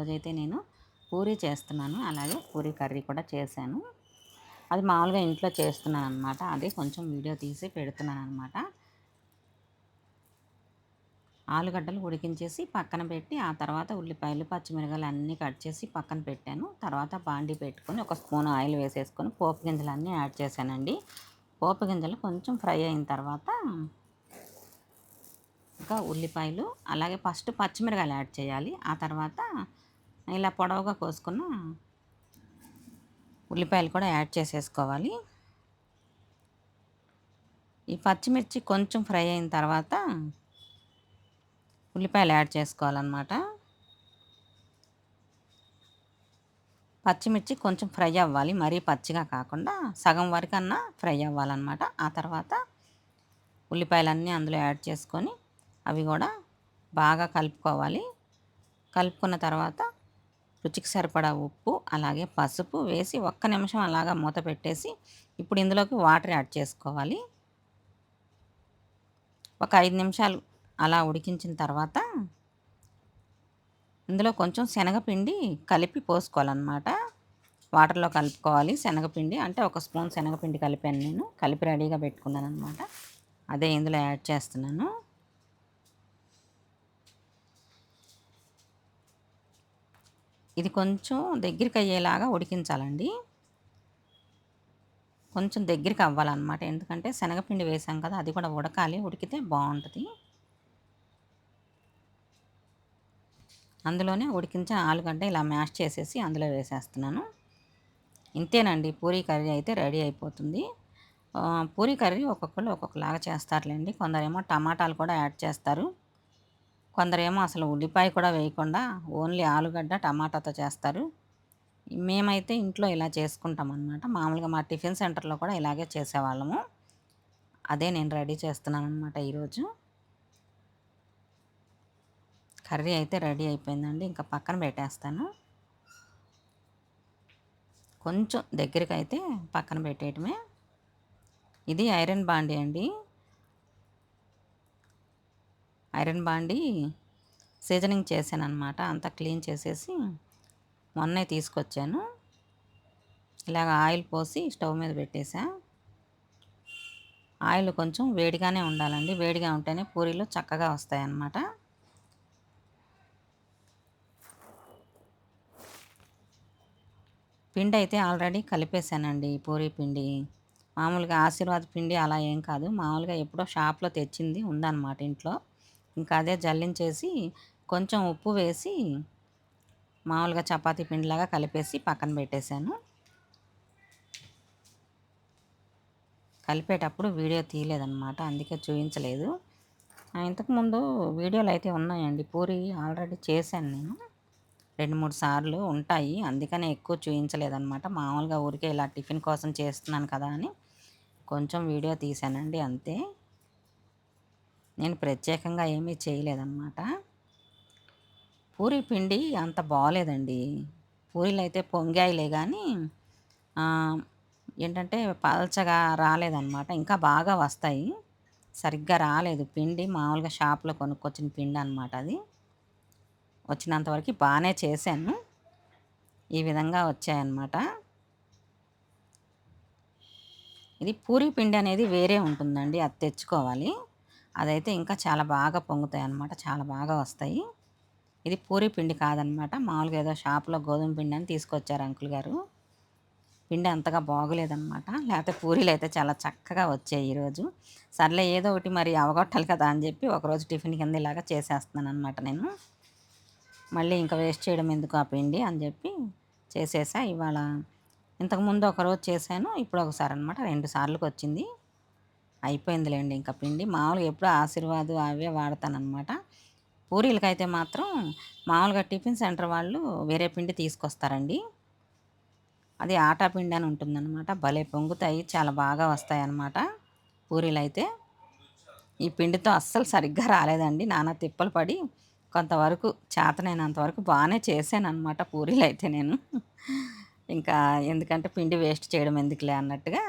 ఈరోజైతే నేను పూరీ చేస్తున్నాను. అలాగే పూరీ కర్రీ కూడా చేశాను. అది మామూలుగా ఇంట్లో చేస్తున్నాను అనమాట అదే కొంచెం వీడియో తీసి పెడుతున్నాను అనమాట ఆలుగడ్డలు ఉడికించేసి పక్కన పెట్టి ఆ తర్వాత ఉల్లిపాయలు పచ్చిమిరకాయలు అన్నీ కట్ చేసి పక్కన పెట్టాను. తర్వాత బాండి పెట్టుకొని ఒక స్పూన్ ఆయిల్ వేసేసుకొని పోపు గింజలు అన్నీ యాడ్ చేశానండి. పోపు గింజలు కొంచెం ఫ్రై అయిన తర్వాత ఇంకా ఉల్లిపాయలు అలాగే ఫస్ట్ పచ్చిమిరకాయలు యాడ్ చేయాలి. ఆ తర్వాత ఇలా పొడవుగా కోసుకున్న ఉల్లిపాయలు కూడా యాడ్ చేసేసుకోవాలి. ఈ పచ్చిమిర్చి కొంచెం ఫ్రై అయిన తర్వాత ఉల్లిపాయలు యాడ్ చేసుకోవాలన్నమాట. పచ్చిమిర్చి కొంచెం ఫ్రై అవ్వాలి మరీ పచ్చిగా కాకుండా సగం వరకన్నా ఫ్రై అవ్వాలన్నమాట. ఆ తర్వాత ఉల్లిపాయలన్నీ అందులో యాడ్ చేసుకొని అవి కూడా బాగా కలుపుకోవాలి. కలుపుకున్న తర్వాత రుచికి సరిపడా ఉప్పు అలాగే పసుపు వేసి ఒక్క నిమిషం అలాగా మూత పెట్టేసి ఇప్పుడు ఇందులోకి వాటర్ యాడ్ చేసుకోవాలి. ఒక ఐదు నిమిషాలు అలా ఉడికించిన తర్వాత ఇందులో కొంచెం శనగపిండి కలిపి పోసుకోవాలన్నమాట. వాటర్లో కలుపుకోవాలి శనగపిండి. అంటే ఒక స్పూన్ శనగపిండి కలిపాను నేను. కలిపి రెడీగా పెట్టుకున్నాను అనమాట అదే ఇందులో యాడ్ చేస్తున్నాను. ఇది కొంచెం దగ్గరికి అయ్యేలాగా ఉడికించాలండి. కొంచెం దగ్గరికి అవ్వాలన్నమాట ఎందుకంటే శనగపిండి వేసాం కదా అది కూడా ఉడకాలి. ఉడికితే బాగుంటుంది. అందులోనే ఉడికించే ఆలుగడ్డ ఇలా మ్యాష్ చేసేసి అందులో వేసేస్తున్నాను. ఇంతేనండి పూరీ కర్రీ అయితే రెడీ అయిపోతుంది. పూరీ కర్రీ ఒక్కొక్కరు ఒక్కొక్కలాగా చేస్తారులేండి. కొందరేమో టమాటాలు కూడా యాడ్ చేస్తారు. కొందరేమో అసలు ఉల్లిపాయ కూడా వేయకుండా ఓన్లీ ఆలుగడ్డ టమాటాతో చేస్తారు. మేమైతే ఇంట్లో ఇలా చేసుకుంటాం అనమాట మామూలుగా మా టిఫిన్ సెంటర్లో కూడా ఇలాగే చేసేవాళ్ళము. అదే నేను రెడీ చేస్తున్నాను అనమాట ఈరోజు. కర్రీ అయితే రెడీ అయిపోయిందండి. ఇంకా పక్కన పెట్టేస్తాను. కొంచెం దగ్గరికి అయితే పక్కన పెట్టేయటమే. ఇది ఐరన్ బాండీ అండి. ఐరన్ బాండి సీజనింగ్ చేశాను అనమాట అంతా క్లీన్ చేసేసి మొన్నే తీసుకొచ్చాను. ఇలాగ ఆయిల్ పోసి స్టవ్ మీద పెట్టేసా. ఆయిల్ కొంచెం వేడిగానే ఉండాలండి. వేడిగా ఉంటేనే పూరీలు చక్కగా వస్తాయన్నమాట. పిండి అయితే ఆల్రెడీ కలిపేశానండి పూరీ పిండి. మామూలుగా ఆశీర్వాద్ పిండి అలా ఏం కాదు. మామూలుగా ఎప్పుడో షాప్లో తెచ్చింది ఉందన్నమాట ఇంట్లో. ఇంకా అదే జల్లించేసి కొంచెం ఉప్పు వేసి మామూలుగా చపాతీ పిండిలాగా కలిపేసి పక్కన పెట్టేశాను. కలిపేటప్పుడు వీడియో తీయలేదన్నమాట అందుకే చూపించలేదు ఇంతకుముందు వీడియోలు అయితే ఉన్నాయండి పూరి ఆల్రెడీ చేశాను నేను. రెండు మూడు సార్లు ఉంటాయి అందుకనే ఎక్కువ చూపించలేదన్నమాట మామూలుగా ఊరికే ఇలా టిఫిన్ కోసం చేస్తున్నాను కదా అని కొంచెం వీడియో తీశానండి అంతే. నేను ప్రత్యేకంగా ఏమీ చేయలేదన్నమాట. పూరి పిండి అంత బాగోలేదండి పూరీలు అయితే పొంగాయిలే కానీ ఏంటంటే పల్చగా రాలేదన్నమాట. ఇంకా బాగా వస్తాయి. సరిగ్గా రాలేదు. పిండి మామూలుగా షాప్లో కొనుక్కొచ్చిన పిండి అనమాట అది. వచ్చినంతవరకు బాగానే చేశాను. ఈ విధంగా వచ్చాయన్నమాట. ఇది పూరి పిండి అనేది వేరే ఉంటుందండి. అది తెచ్చుకోవాలి. అదైతే ఇంకా చాలా బాగా పొంగుతాయి అన్నమాట. చాలా బాగా వస్తాయి. ఇది పూరి పిండి కాదనమాట మామూలుగా ఏదో షాప్లో గోధుమ పిండి అని తీసుకొచ్చారు అంకుల్ గారు. పిండి అంతగా బాగోలేదనమాట లేకపోతే పూరీలు అయితే చాలా చక్కగా వచ్చాయి ఈరోజు. సర్లే ఏదో ఒకటి మరి అవగొట్టాలి కదా అని చెప్పి ఒకరోజు టిఫిన్ కింద ఇలాగా చేసేస్తున్నాను అనమాట నేను. మళ్ళీ ఇంకా వేస్ట్ చేయడం ఎందుకు ఆ పిండి అని చెప్పి చేసేసా ఇవాళ. ఇంతకుముందు ఒకరోజు చేశాను ఇప్పుడు ఒకసారి అనమాట రెండు సార్లకు వచ్చింది. అయిపోయిందిలేండి ఇంకా పిండి. మామూలుగా ఎప్పుడు ఆశీర్వాదం అవే వాడతానమాట పూరీలకైతే మాత్రం మామూలుగా టిఫిన్ సెంటర్ వాళ్ళు వేరే పిండి తీసుకొస్తారండి. అది ఆటా పిండి అని ఉంటుందన్నమాట. భలే పొంగుతాయి చాలా బాగా వస్తాయి అన్నమాట పూరీలు అయితే ఈ పిండితో అస్సలు సరిగ్గా రాలేదండి. నానా తిప్పలు పడి కొంతవరకు చేతనైనంతవరకు బాగానే చేశాను అనమాట పూరీలు అయితే నేను. ఇంకా ఎందుకంటే పిండి వేస్ట్ చేయడం ఎందుకులే అన్నట్టుగా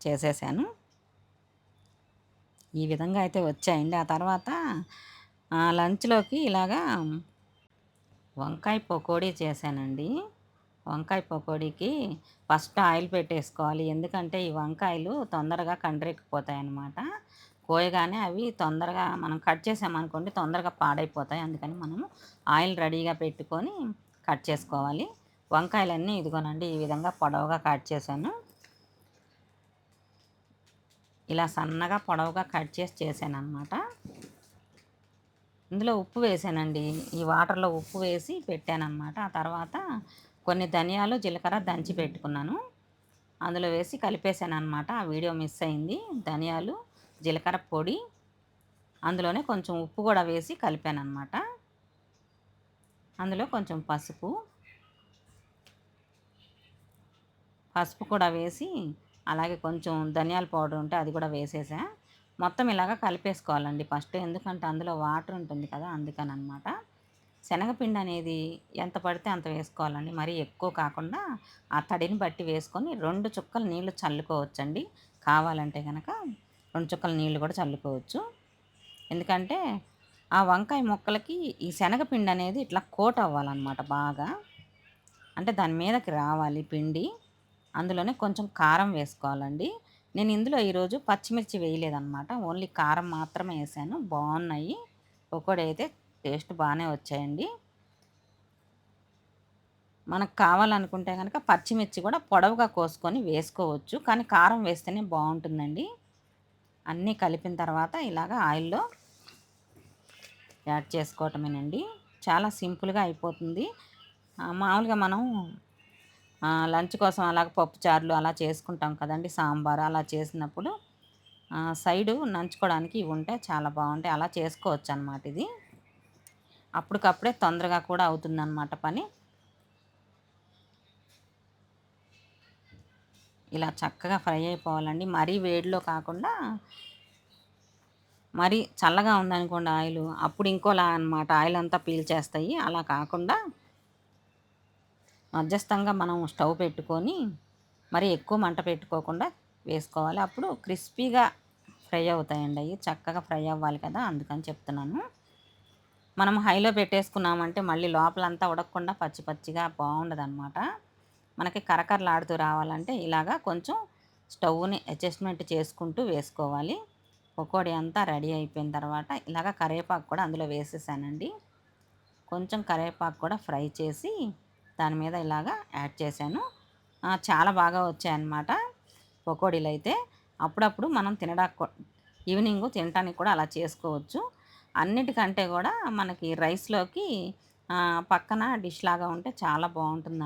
చేసేసాను. ఈ విధంగా అయితే వచ్చాయండి. ఆ తర్వాత లంచ్లోకి ఇలాగా వంకాయ పకోడీ చేశానండి. వంకాయ పకోడీకి ఫస్ట్ ఆయిల్ పెట్టేసుకోవాలి. ఎందుకంటే ఈ వంకాయలు తొందరగా కండ్రెక్కిపోతాయి అన్నమాట కోయగానే అవి తొందరగా మనం కట్ చేసామనుకోండి తొందరగా పాడైపోతాయి. అందుకని మనము ఆయిల్ రెడీగా పెట్టుకొని కట్ చేసుకోవాలి. వంకాయలన్నీ ఇదిగోనండి ఈ విధంగా పొడవుగా కట్ చేశాను. ఇలా సన్నగా పొడవుగా కట్ చేసి చేశాను అనమాట ఇందులో ఉప్పు వేసానండి. ఈ వాటర్లో ఉప్పు వేసి పెట్టాను అనమాట ఆ తర్వాత కొన్ని ధనియాలు జీలకర్ర దంచి పెట్టుకున్నాను. అందులో వేసి కలిపేశాను అనమాట ఆ వీడియో మిస్ అయింది. ధనియాలు జీలకర్ర పొడి అందులోనే కొంచెం ఉప్పు కూడా వేసి కలిపాను అనమాట అందులో కొంచెం పసుపు పసుపు కూడా వేసి అలాగే కొంచెం ధనియాల పౌడర్ ఉంటే అది కూడా వేసేసా. మొత్తం ఇలాగ కలిపేసుకోవాలండి ఫస్ట్. ఎందుకంటే అందులో వాటర్ ఉంటుంది కదా అందుకని అనమాట శనగపిండి అనేది ఎంత పడితే అంత వేసుకోవాలండి. మరీ ఎక్కువ కాకుండా ఆ తడిని బట్టి వేసుకొని రెండు చుక్కలు నీళ్ళు చల్లుకోవచ్చండి. కావాలంటే కనుక రెండు చుక్కల నీళ్ళు కూడా చల్లుకోవచ్చు. ఎందుకంటే ఆ వంకాయ మొక్కలకి ఈ శనగపిండి అనేది ఇట్లా కోట్ అవ్వాలన్నమాట బాగా. అంటే దాని మీదకి రావాలి పిండి. అందులోనే కొంచెం కారం వేసుకోవాలండి. నేను ఇందులో ఈరోజు పచ్చిమిర్చి వేయలేదన్నమాట. ఓన్లీ కారం మాత్రమే వేసాను. బాగున్నాయి. పకోడీ అయితే టేస్ట్ బాగానే వచ్చాయండి. మనకు కావాలనుకుంటే కనుక పచ్చిమిర్చి కూడా పొడవుగా కోసుకొని వేసుకోవచ్చు. కానీ కారం వేస్తేనే బాగుంటుందండి. అన్నీ కలిపిన తర్వాత ఇలాగ ఆయిల్లో యాడ్ చేసుకోవటమేనండి. చాలా సింపుల్గా అయిపోతుంది. మామూలుగా మనం లంచ్ కోసం అలాగ పప్పు చారులు అలా చేసుకుంటాం కదండి సాంబార్ అలా చేసినప్పుడు. సైడు నంచుకోవడానికి ఇవి ఉంటే చాలా బాగుంటాయి అలా చేసుకోవచ్చు అనమాట ఇది. అప్పటికప్పుడే తొందరగా కూడా అవుతుందన్నమాట పని. ఇలా చక్కగా ఫ్రై అయిపోవాలండి. మరీ వేడిలో కాకుండా మరి చల్లగా ఉందనుకోండి ఆయిల్ అప్పుడు ఇంకోలా అనమాట ఆయిల్ అంతా పీల్చేస్తాయి. అలా కాకుండా మధ్యస్థంగా మనం స్టవ్ పెట్టుకొని మరి ఎక్కువ మంట పెట్టుకోకుండా వేసుకోవాలి. అప్పుడు క్రిస్పీగా ఫ్రై అవుతాయండి. అవి చక్కగా ఫ్రై అవ్వాలి కదా అందుకని చెప్తున్నాను. మనం హైలో పెట్టేసుకున్నామంటే మళ్ళీ లోపలంతా ఉడకకుండా పచ్చి పచ్చిగా బాగుండదు అనమాట మనకి కరకరలాడుతూ రావాలంటే ఇలాగా కొంచెం స్టవ్ని అడ్జస్ట్మెంట్ చేసుకుంటూ వేసుకోవాలి. పకోడీ అంతా రెడీ అయిపోయిన తర్వాత ఇలాగ కరివేపాకు కూడా అందులో వేసేసానండి. కొంచెం కరివేపాకు కూడా ఫ్రై చేసి దాని మీద ఇలాగా యాడ్ చేశాను. చాలా బాగా వచ్చాయన్నమాట పకోడీలు అయితే అప్పుడప్పుడు మనం తినడానికి ఈవినింగ్ తినడానికి కూడా అలా చేసుకోవచ్చు. అన్నిటికంటే కూడా మనకి రైస్లోకి పక్కన డిష్ లాగా ఉంటే చాలా బాగుంటుంది